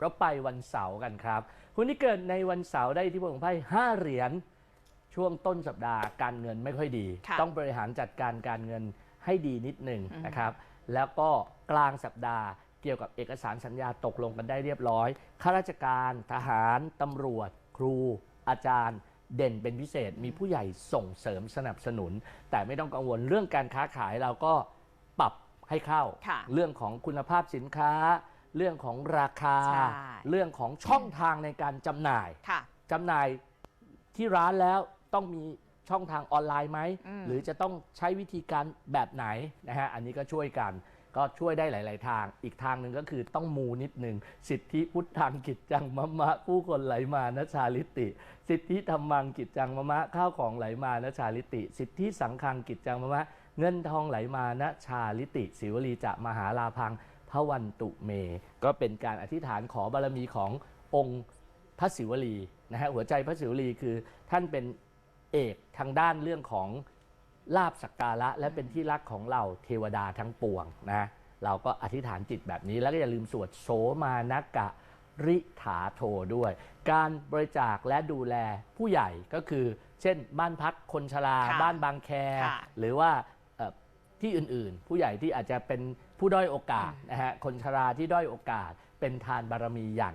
เราไปวันเสาร์กันครับคุณที่เกิดในวันเสาร์ได้ที่พลของไพ่ห้าเหรียญช่วงต้นสัปดาห์การเงินไม่ค่อยดีค่ะต้องบริหารจัดการการเงินให้ดีนิดหนึ่งอืมนะครับแล้วก็กลางสัปดาห์เกี่ยวกับเอกสารสัญญาตกลงกันได้เรียบร้อย ข้าราชการทหาร ตำรวจ ครู อาจารย์ เด่นเป็นพิเศษ มีผู้ใหญ่ส่งเสริมสนับสนุน แต่ไม่ต้องกังวลเรื่องการค้าขายเราก็ปรับให้เข้าค่ะเรื่องของคุณภาพสินค้า เรื่องของราคา ใช่ เรื่องของช่องทางในการจำหน่ายค่ะ จำหน่ายที่ร้านแล้วต้องมีช่องทางออนไลน์ไหม อืม หรือจะต้องใช้วิธีการแบบไหนนะฮะอันนี้ก็ช่วยกันก็ช่วยได้หลาย ๆ ทาง อีกทางหนึ่งก็คือต้องมูนิดหนึ่งสิทธิพุทธังกิจจังมะมะผู้คนไหลมานะชาลิติ สิทธิธรรมังกิจจังมะมะข้าวของไหลมานะชาลิติ สิทธิสังฆังกิจจังมะมะ เงินทองไหลมานะชาลิติสิวลีจะมหาลาพัง พระวันตุเม ก็เป็นการอธิษฐานขอบารมีขององค์พระศิวลีนะฮะหัวใจพระศิวลีคือท่านเป็นเอกทางด้านเรื่องของลาบสักการะ และเป็นที่รักของเราเทวดาทั้งปวงนะเราก็อธิษฐานจิตแบบนี้แล้วก็อย่าลืมสวดโสมานกะริถาโทด้วย การบริจาคและดูแลผู้ใหญ่ก็คือ เช่น บ้านพักคนชราค่ะบ้านบางแคค่ะหรือว่าเอ่อ ที่อื่นๆ ผู้ใหญ่ที่อาจจะเป็นผู้ด้อยโอกาสนะฮะคนชราที่ด้อยโอกาสเป็นทานบารมีอย่าง